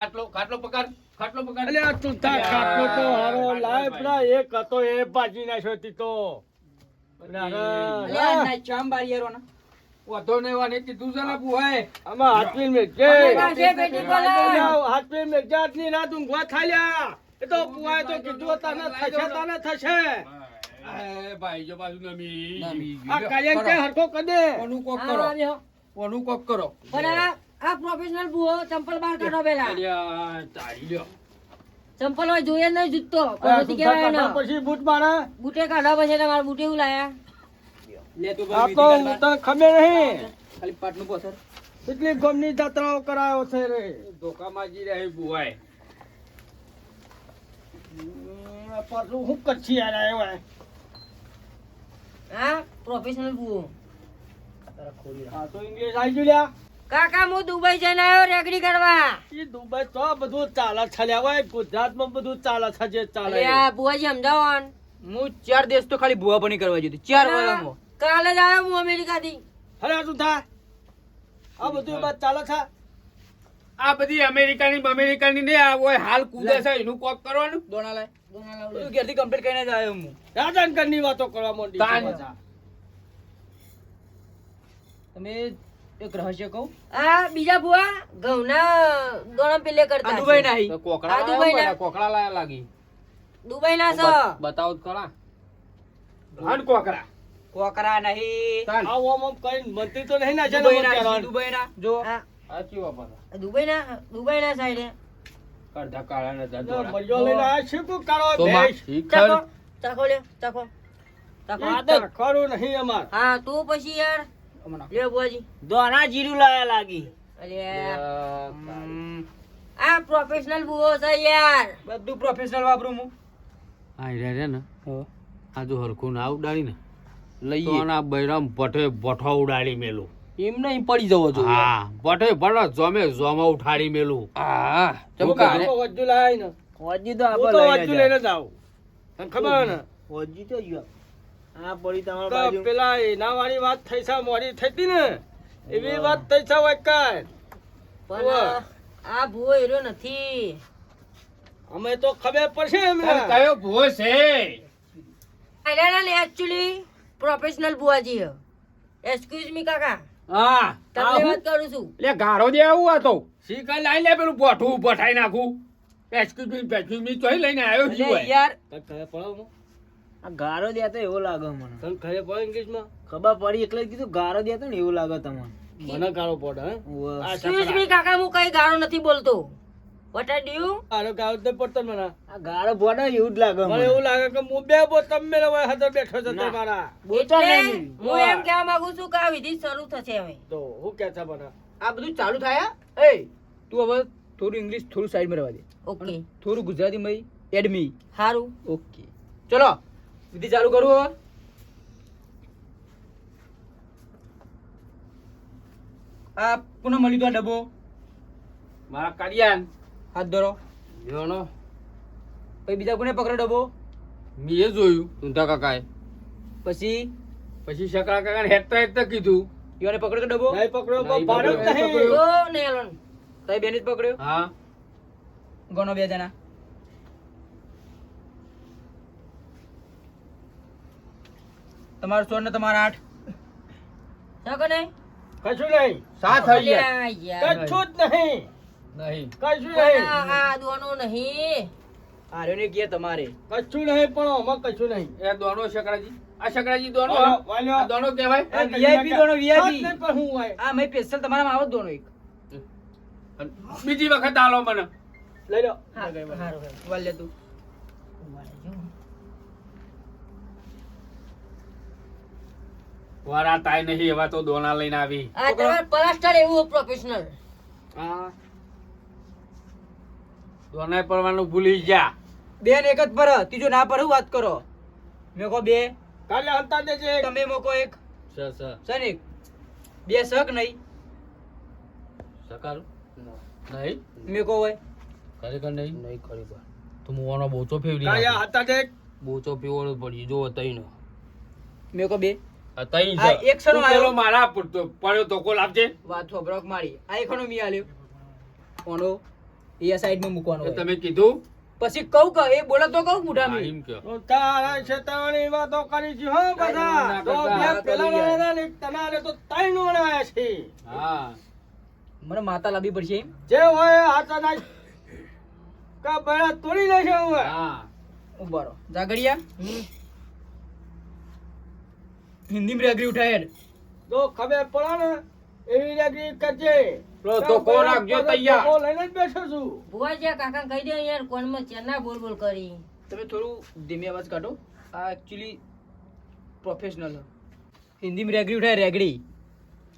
ખાટલો ખાટલો પકડ ખાટલો પકડ અલ્યા તું તાર ખાટલો તો હારો લાય પેલા એક હતો એ ભાજી નાખ્યો તી તો અલ્યા હારા, અલ્યા, લાય. ના ચામ બારી યારો વધો ને વાને કીધું છે ને ભુવાએ. આમાં હાથવીન મેઘજે. અલ્યા, જે પેટી બોલાય. અલ્યા, હાથવીન મેઘજે, આજની રાત ઊંઘવા થાલ્યા. એ તો પુઆએ તો કીધું તને થશે તને થશે એ ભાઈ જો બાજુ નમી. નમી. આ કોનું કરો. કોનું કોક કરો પણ આ આ પ્રોફેશનલ બુઓ ચંપલ બહાર કાઢો પેલા. તારી લ્યો. ચંપલ હોય જોઈએ નહીં જૂતો આ કહેવાય કાઢવા ન. પછી બૂટ મારે. બુટે કાઢો પછી તમારે બુટે એવું લાયા આ તો તને ખબર નહીં. ખાલી પાટનું પોસર કેટલી ગમની જાત્રાઓ કરાયો છે રે. ધોકામાં જી રહી ભુવાએ. હમ, આ પાછું હું કચ્છી યાર આવ્યો હે. પ્રોફેશનલ બુઓ. આ તો ઇંગ્લિશ આવી ગયું લ્યા. કાકા હું દુબઈ જઈને આવ્યો રેગડી કરવા. ઈ દુબઈ તો બધું ચાલે છે લ્યા હોય ગુજરાતમાં બધું ચાલે છે જે ચાલે એ. અલ્યા બુઆજી સમજાવો હું ચાર દેશ તો ખાલી ભૂવા પણ કરવા જતો ચાર વર્ષમાં કાલે જ આવ્યો હું અમેરિકાથી. હરે તું થા આ બધું બાદ ચાલે છે? આ બધી અમેરિકાની અમેરિકાની ને આ ઓય હાલ કૂદે છે એનું કોક કરવાનું. દોણા લાય બધું ઘેરથી કમ્પ્લીટ કરીને જ આવ્યો હું. રાધનની વાતો કરવા માંડી. તમે એક રહસ્ય કહું? આ બીજા બુઆ ઘઉંના દોણા પેલે કરતા દુબઈ નાહી કોકડા દુબઈ ના કોકડા લાયા લાગી. દુબઈના છો બતાવો તો ખરા. હાન કોકરા કોકરા નહીં. આ ઓમ ઓમ કઈ મંત્રી તો નહીં ને દુબઈના મોતિયારાન. દુબઈના. જો. આ કયો બાબા દુબઈ ના દુબઈ ના સાઈડે. અડધા કાળા ને દાદો. મર્યો લઈને આ શું તું ભેંસ? શીખર. ચાખો ચાખો લે ચાખો. ચાખો આ તો ચાખવાનું નહીં અમાર. હા તો પછી યાર. લે બુઆજી દોણા જીરું લાયા લાગી. આ પ્રોફેશનલ બુઓ છે યાર. બધું પ્રોફેશનલ વાપરું હું. આ રે રે ને. આ જો હરખું ના ઉડાડી ને લઈએ. આના બૈરામ ભઠે ભઠો ઉડાડી મેલું. એમ નહીં પડી જવો જોઈએ. હા ભઠે ભઠો જોમે જોમાં ઉઠાડી મેલું. હા ચમકા તો વજ્જુ લાય ને. હોજી તો હું લઈને જ તને ખબર ને? હોજી તો ગયો આ પડી તમારા બાજુ. પેલા એના વાળી વાત થઈ છે મોડી થઈ હતી ને? એવી વાત થઈ છે હોય કાંઈ. પણ આ ભૂવો એરો નથી. અમે તો ખબર પડશે કયો ભૂવો છે? ને એકચ્યુઅલી પ્રોફેશનલ ભૂવાજી એક્સક્યુઝ મી કાકા. હા તમને વાત કરું છું. એટલે ગારો દે આવું આ તો. શીખર લાઈ લે પેલું ભઠું ભઠાઈ નાખું. એક્સક્યુઝ મી પેક્યુઝ મી ચોઈ લઈને આવ્યો છું યાર. ખબર પડે? આ ગારો દેતો એવો લાગે મને. તને ખબર પડે ઇંગ્લિશમાં? ખબર પડી એટલે કીધું ગારો દેતો ને એવું લાગે તમને. મને ગારો પડે હે? આ એક્સક્યુઝ મી કાકા હું કઈ ગારો નથી બોલતો? વોટ આર ડુ ગારો ગારો તો પડતો મને આ ગારો પડે એવું જ લાગે મને એવું લાગે કે હું બે બો તમે હવે હાથે બેઠો છે તે મારા. બોલતા નહીં. હું એમ કહેવા માંગુ છું કે આ વિધિ શરૂ થશે હવે. તો હું કે છે મને? આ બધું ચાલુ થાય એ તું હવે થોડું ઇંગ્લિશ થોડું સાઈડમાં રહેવા દે. ઓકે થોડું ગુજરાતી માં. એડમી સારું ઓકે ચલો. વિધિ ચાલુ કરું હવે? આ પુનઃ મળી તો આ ડબ્બો. મારા કરિયાન હાથ ધરો. જોનો. પછી બીજા કોને પકડો ડબ્બો? મેં જોયું ઊંધા કાકાએ. પછી? પછી શકરા કાકાને હેઠતા હેઠતા કીધું. યોને પકડ્યો ડબ્બો? નહીં પકડ્યો નહીં ભાડો જ નહીં. તો નહીં તઈ બેની જ પકડ્યો? હા. ગણો બે જણા. તમારો સોળ ને તમારા આઠ. શકો નહીં? કશું નહીં. સાત થઈ ગયા કશું જ નહીં. નહીં. કશું નહીં. આ- દોનો નહીં? આર્યો કે તમારે. કશું નહીં પણ આમાં કશું નહીં. એ દોણો શકરાજી. આ શકરાજી દોણો. દોણો કહેવાય? વીઆઈપી દોનો, VIP. પણ હું હોય. આ મેં સ્પેશિયલ તમારા આવો દોનો એક. બીજી વખત આલો મને. લઈ લો. હા. વાલ તું. વરા તાય નહીં એવા તો દોના લઈને આવી. આ તમારે એવું પ્રોફેશનલ હા. દોણાય પડવાનું ભૂલી ગયા. બેન એક જ પર ત્રીજો ના પર હું વાત કરો? મેં કહો બે. કાલે હંતા દેજે તમે મોકો એક. સ સ. સનિક બે શક નહીં. સકારું નહીં? મેં કહો હોય. ખરેખર નહીં? નહીં ખરેખર તો મોવાનો બોચો ફેવરી કાલે. હતા દેખ બોચો પીવડો પડી જો તઈનો મેં કહો બે. આ તઈ આ છે એક સનો તું પેલો આવ્યો. મારા પડ્યો તો કોલ આપજે. વાત બ્રોક મારી. આ એખણો મી આલ્યો. ઓનો એ સાઈડમાં મૂકવાનો તમે કીધું? પછી કહું કે એ બોલે તો કહું હા, મેં. એમ કહો. તો તારા છેતવણી વાતો કરી છે હો બધા. તો પેલા વાળાના ને. તમારે તો ત્રણ વાળા છે. હા. મને માતા લાવી પડશે એમ. જે હોય હાથા ના કા બરા તોડી નાખે હું. હા. બરો રહો. જાગડિયા હિન્દીમાં રેગડી ઉઠાય. તો ખબર પડે ને એવી રેગડી કરજે. તો કોણ રાખજો તૈયાર. ધોકો લઈને જ બેઠો છું. ભુવાજી કાકા કહી દે યાર કોણમાં ચેના બોલ બોલ કરી. તમે થોડું ધીમી અવાજ કાઢો. આ એક્ચ્યુઅલી પ્રોફેશનલ હિન્દી માં રેગડી ઉઠાય રેગડી.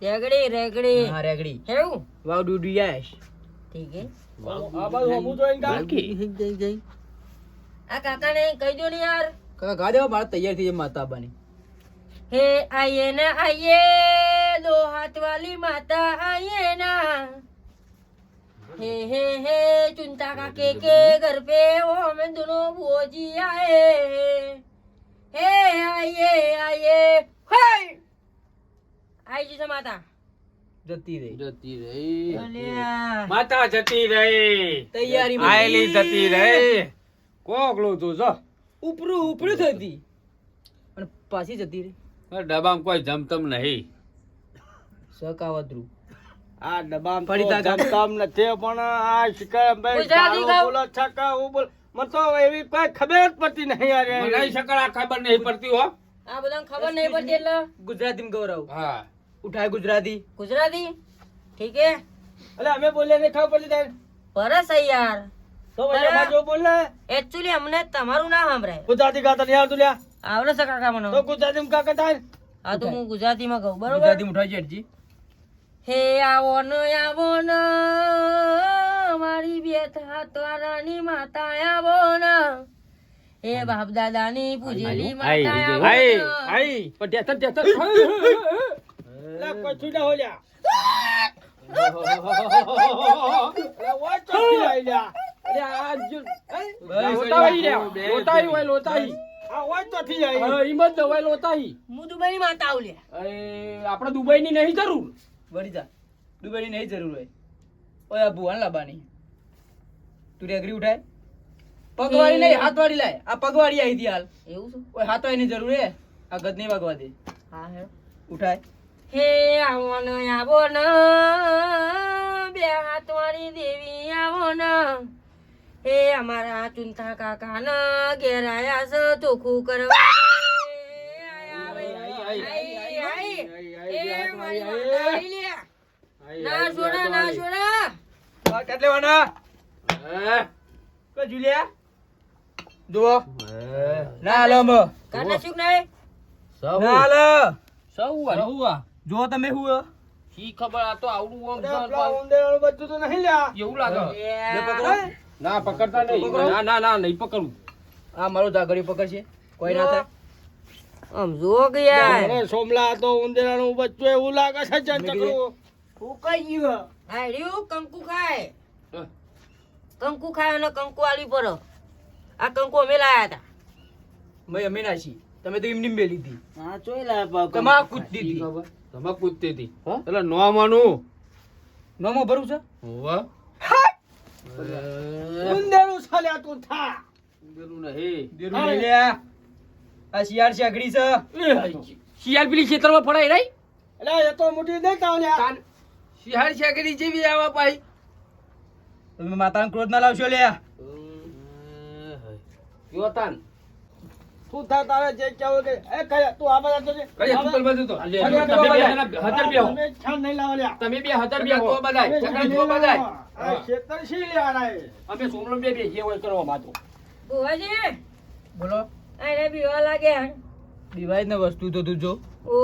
રેગડી રેગડી. હા રેગડી. હેવું? વાવ ડુ ડુ યશ ઠીક હે. આ બાજુ હમું જોઈને ગા. આ કાકાને કહી દો ને યાર. કાકા ગા દેવા મારે તૈયાર થઈ જાય માતા આવવાની હે આયે ના આયે દો હાથ વાલી માતા આયે ના. હે હે હે ચુનતા કા કે કે ઘર पे ઓ હમે દોનો બોજી આયે. હે આયે આયે હે આઈ જી માતા. જતી રહી. જતી રહી. માતા જતી રહી. તૈયારી આયેલી જતી રહી. કોકલું તું જો. ઉપરું ઉપરું થતી. અને પાછી જતી રહી. ડબ્બામાં કોઈ જમતમ નહીં. સકાવતરું આ ડબ્બામાં ફરી તો તાકા. નથી પણ આ શિકાય. બોલો છક્કા હું બોલ. મને તો એવી કોઈ ખબર જ પડતી નહીં અરે નહીં શકળ આ ખબર નહીં પડતી હો. આ બધાને ખબર નહીં પડતી એટલે? ગુજરાતીમાં ગૌરવ. હા. ઉઠાય ગુજરાતી. ગુજરાતી? ઠીક હે. એટલે અમે બોલે ને ખબર પડતી તારે. પરસ યાર. તો બોલે બરાબર. જો બોલ ને. એક્ચ્યુઅલી અમને તમારું ના સાંભળાય ગુજરાતી ગાતા નહીં આવતું લ્યા. આવડે છે કાકા મને? તો ગુજરાતી કાકા કહેતા આ તો હું ગુજરાતીમાં કહું બરોબર? ગુજરાતીમાં ઉઠાય જેઠજી હે આવો ન આવો ન મારી બેઠા તારાની માતા આવો ન હે બાપ દાદાની પૂજેલી માતા આવો આઈ ન. આઈ પણ ટેતર ટેતર લા કોઈ છૂટા હો લ્યા. એટલે ઓય ચોથી આઈ લ્યા. લોતાઈ. હોય લોતાઈ આ ઓય હિંમત દવાઈ લોતાઈ હું દુબઈની માતા આવું લે. આપણે દુબઈ ની નહીં જરૂર. વળી જા. દુબઈની નહીં જરૂર હોય. ઓય ભુવાન લાવવાની તું રેગડી ઉઠાય. પગવાળી નહીં હાથવાળી લાય. આ પગવાળી આવી હતી હાલ. એવું ઓય હાથવાળીની જરૂર હે. આ ગદ નહીં વાગવા દે. હા હે ઉઠાય. હે આવો ન આવો ન બે હાથ વાળી દેવી આવો ન હે અમારા ચુંતા કાકા ન ઘેરાયા છે ચોખ્ખું કરવા. ના છોડા ના છોડા. કેટલે વાના કે જુલિયા જુઓ. ના હાલો અમે. કાના શું નહીં ના હાલો. સૌ સૌ જો તમે હું? શી ખબર આ તો આવડું બધું તો નહીં લ્યા. એવું લાગે. ના પકડતા નહીં. ના ના ના નહીં પકડવું આ મારું ધાગડી પકડશે. કોઈ ના થાય. આમ જુઓ કે યાર. અરે સોમલા તો ઉંદરાનું બચ્ચું એવું લાગે છે ચકડું ફૂંકાઈ ગયું હા રહ્યું કંકુ ખાય. કંકુ ખાય અને કંકુ આલી પર. આ કંકુ અમે લાયા હતા. મેં અમે છી તમે તો એમની મેલી હતી હા ચોઈ લાયા તમા કૂદતી હતી તમે કૂદતી હતી હા? એટલે નોમાનું નોમો ભરું છે? હોવા. ઉંદરનું ચાલ્યા તું થા. ઉંદેરું નહીં. દેરું લઈ લે આ શિયાળ શાકડી છે. શિયાળ પેલી ખેતરમાં પડાય રહી એટલે એ તો મોટી દેતા કાવને શિયાળ શાકરી જેવી આવા ભાઈ. તમે માતાનો ક્રોધ ના લાવશો લે યોતાન તું થા તારે જે કેવું કે એ કયા તું આ બધા તો જે- કઈ ઉપર બાજુ તો? તમે બે. હતર બે તમે છાન નહીં લાવલ્યા તમે બે હતર બે તો બધાય. ચકડા તો બધાય. આ ખેતર શી લેવાના એ? અમે સોમલો બે બે જે હોય કરવા માતો બોવાજી બોલો. અરે બીવા લાગે બીવાય ને વસ્તુ તો તું જો. ઓ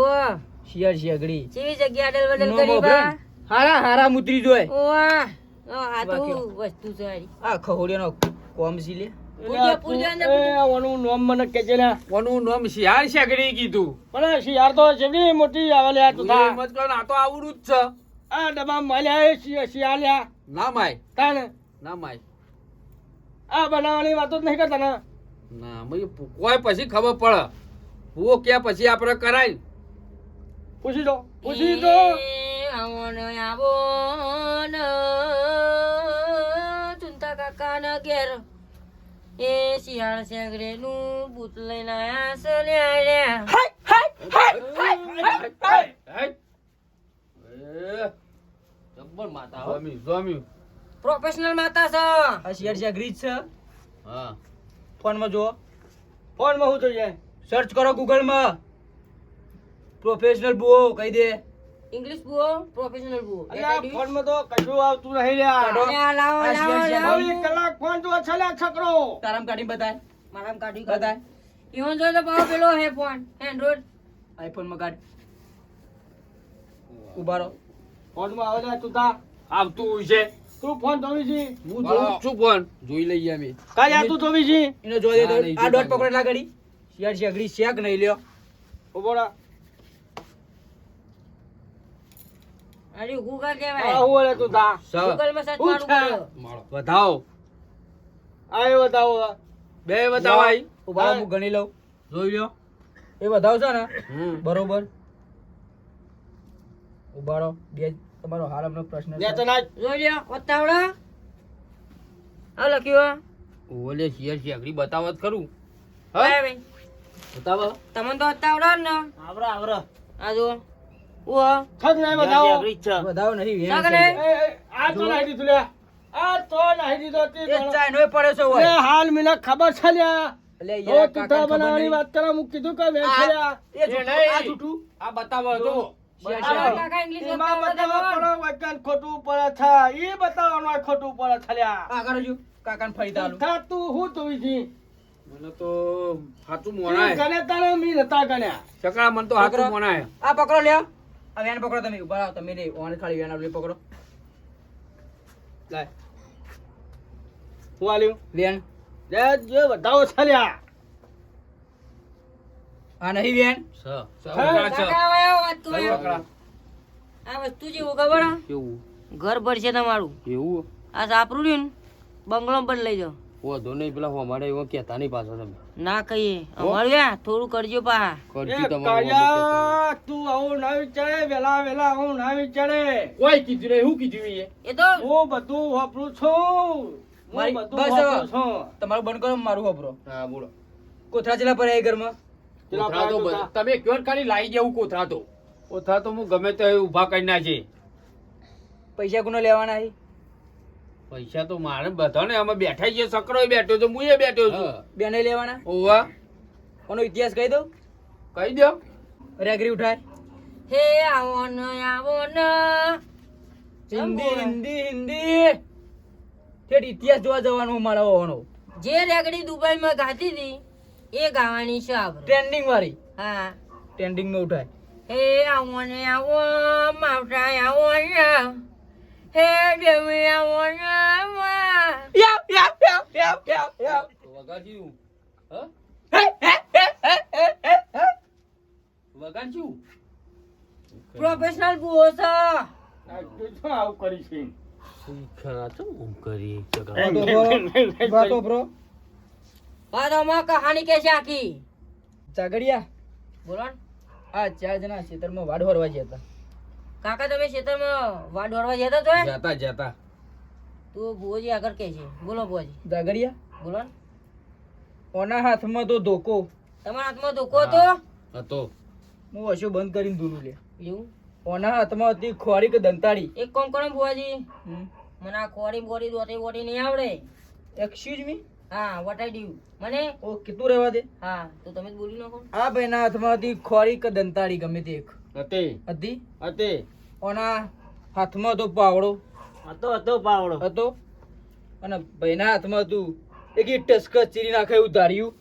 શિયાળ શિયાગડી. ચેવી જગ્યા અડલ બદલ કરી બા. હારા હારા મુતરી જોય. ઓ આ તો. વસ્તુ છે હારી. આ ખહોડિયાનો કોમ સી લે? ઓનું નામ મને કહેજે લ્યા. કોનું નામ શિયાળ શેગડી કીધું પણ શિયાળ તો જેવડી મોટી આવે લ્યા તું થા. મત કરો આ તો આવડું જ છે આ ડબ્બા મળ્યા એ શિયા- શિયાળ લ્યા. ના માય તાને. ના માય આ બનાવવાની વાતો જ નહીં કરતા ને ના મય કોઈ પછી ખબર પડે હું ક્યાં પછી આપણે કરાય ને. પૂછી દો પૂછી દો એ આવો ને આવો ને એ શિયાળ સેગરેનું ભૂત લઈને આયા છે લ્યા લ્યા. જબ્બર માતા સ્વામી સ્વામી. પ્રોફેશનલ માતા છે. આ શિયાળ છે છે. હા. ફોનમાં જુઓ. ફોનમાં શું જોઈએ સર્ચ કરો ગૂગલમાં પ્રોફેશનલ બુઓ કહી દે. ઇંગ્લિશ બુઓ પ્રોફેશનલ બુઓ અલ્યા ફોનમાં તો કશું આવતું નહીં લ્યા. લાવો લાવો લાવો. કલાક ફોન જો છે લ્યા છકરો તારામ કાઢી બતાય. મારામ કાઢી બતાય. કાઢી. જો તો પાછો પેલો હે ફોન એન્ડ્રોઈડ આઈફોનમાં કાઢ. ઉભારો. ફોનમાં આવે તું તા. આવતું હોય છે. તું ફોન છી હું જોઉં છું ફોન. જોઈ લઈએ અમે. કાંઈ આ તું છી એનો જોઈ દે ના, તો આ ડોટ પકડેલા ઘડી શિયાળ છે શેક નહીં લ્યો. ઊભો અરે ગૂગલ કહેવાય. તું તા ગૂગલમાં સર્ચ બતાવો બે બતાવો આઈ. ઊભા હું. ગણી લઉં. જોઈ લ્યો. એ ને? બરોબર. બે તમારો પ્રશ્ન છે. તો ના જોઈ લ્યો વતાવડા આ લખ્યું ઓલે શિયર શેકડી બતાવત ખરું. હા? બતાવો. તમને તો વતાવડા ને. આવરા આવરા. આ જો ખત નહીં બતાવો બતાવો નહીં આ તો નાહી દીધું લ્યા. આ તો નાહી દીધો તે એ તો. ચાઇનોય છે લે, હાલ મને ખબર છે લ્યા. એટલે યાર તુતા બનાવવાની વાત કરે હું કીધું કે વેચ છે એ નહીં. આ જૂઠું. આ બતાવો તો શિયાળ બતાવો. છે. કાકા ઇંગ્લિશ એમાં વતાવડા બતાવવા દેવાનો. પડે વચન ખોટું પડે છે. ઈ બતાવવાનું ખોટું પડે છે લ્યા. આ કરો છું કાકાને ફરી તાલું. તુતા તું હું તું મને તો સાચું મોણાય. ગણે તારે મી નતા ગણ્યા. ચકડા મને તો સાચું મોણાય. આ પકડો લ્યો. આ વેન પકડો તમે ઊભા રહો તમે નહીં ઓન ખાલી વેન આપલી પકડો. લાય. હું આલ્યું? વેન લે જે વધાવો ચાલ્યા આ નહીં વેન સ આ વસ્તુ જેવું ખબર? કેવું? ઘર ભરશે તમારું. એવું? આ સાપરું રહ્યું ને બંગલો પણ લઈ જાઓ. વધુ નહીં પેલા અમારે એવો કહેતા નહીં પાછો તમે. ના કહીએ. અમારે થોડું કરજો પા કરજી તમારું તું આવું ના વિચારે વેલા વેલા આવું ના વિચારે. કોઈ કીધું રે શું કીધું એ એ તો હું બધું વાપરું છું. હું મારી- બસ. છું. તમારું બંધ કરો મારું વાપરો. હા બોલો. કોથરા ચેલા પર એ ઘરમાં તો તમે કયો ખાલી લાવી જવું કોથરા તો. કોથરા તો હું ગમે તે ઊભા કરી નાખે. પૈસા કોને લેવાના છે? પૈસા તો મારે બધા ને અમે બેઠા છીએ સકરો બેઠો તો હું બેઠો છું. બેને લેવાના? ઓવા કોનો ઇતિહાસ કહી દઉં કહી દો રેગરી ઉઠાય. હે આવો ન આવો ન હિન્દી હિન્દી. હિન્દી ઠેઠ ઇતિહાસ જોવા જવાનું મારા હોવાનો જે રેગડી દુબઈમાં ગાતી હતી એ ગાવાની છે આપણે. ટ્રેન્ડિંગ વાળી. હા. ટ્રેન્ડિંગમાં ઉઠાય. હે આવો ને આવો માવટા આવો ને હે દેવી આવો વગાડ્યું હ હે, હે, હે, હે, હે, હે, હે. વગાડ્યું પ્રોફેશનલ બુઓ છે. આ તું આવું કરી છે. ખરા? તો હું કરી વાતો બ્રો, વાતો બ્રો કહાની કે છે આખી? ચાગડિયા બોલો. આ ચાર જણા ખેતરમાં વાડ વરવા ગયા હતા. કાકા તમે ખેતરમાં વાડ દોડવા જતા જતા જતા. તો ભુવોજી આગળ કે છે. બોલો ભુવોજી. જાગડિયા બોલો ને. ઓના હાથમાં તો ધોકો. તમારા હાથમાં ધોકો હતો? હતો. હું વશો બંધ કરીને દૂરું લે. એવું ઓના હાથમાં હતી ખોરી કે દંતાળી? એક કામ કરો ને ભુવાજી. મને આ ખોરી બોરી દોટી બોટી નહીં આવડે. Excuse me? હા વટાઈ દઉં મને? ઓ કીધું રહેવા દે? હા તો તમે જ બોલી નાખો. આ ભાઈના હાથમાં હતી ખોરી કે દંતાળી ગમે તે એક. હતી. હતી? હતી. ઓના હાથમાં હતો પાવડો? હતો હતો પાવડો. હતો? અને ભાઈના હાથમાં હતું એક ટસ્ક ચીરી નાખે એવું ધાર્યું?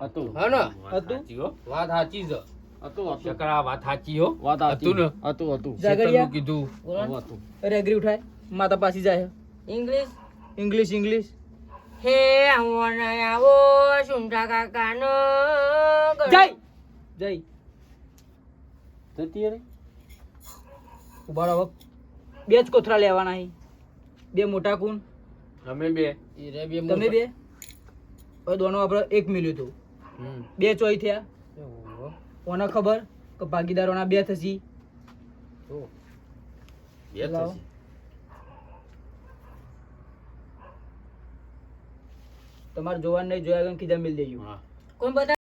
હતું. હા ને? હતું? વાત સાચી છે. હતું હતું વાત સાચી હો. વાત હતું ને હતું હતું જાગડિયા. કીધું. બોલો ને. હતું ઉઠાય. માતા પાછી જાય ઇંગ્લિશ? English English. હે આવો ને આવો સુંઠા કાકાનો જય! જય. જતી રે ઊભા રહો. બે જ કોથરા લેવાના હી. બે મોટા કુન. અમે બે. રે બે તમે બે. હવે દોનો આપણે એક મિલ્યું હતું બે ચોઈ થયા. કોને ખબર કે ભાગીદારોના બે થશી? તો. બે લાવો. તમારે જોવાનું નહીં જોયા કીધા મિલ દેજો. કોણ બતા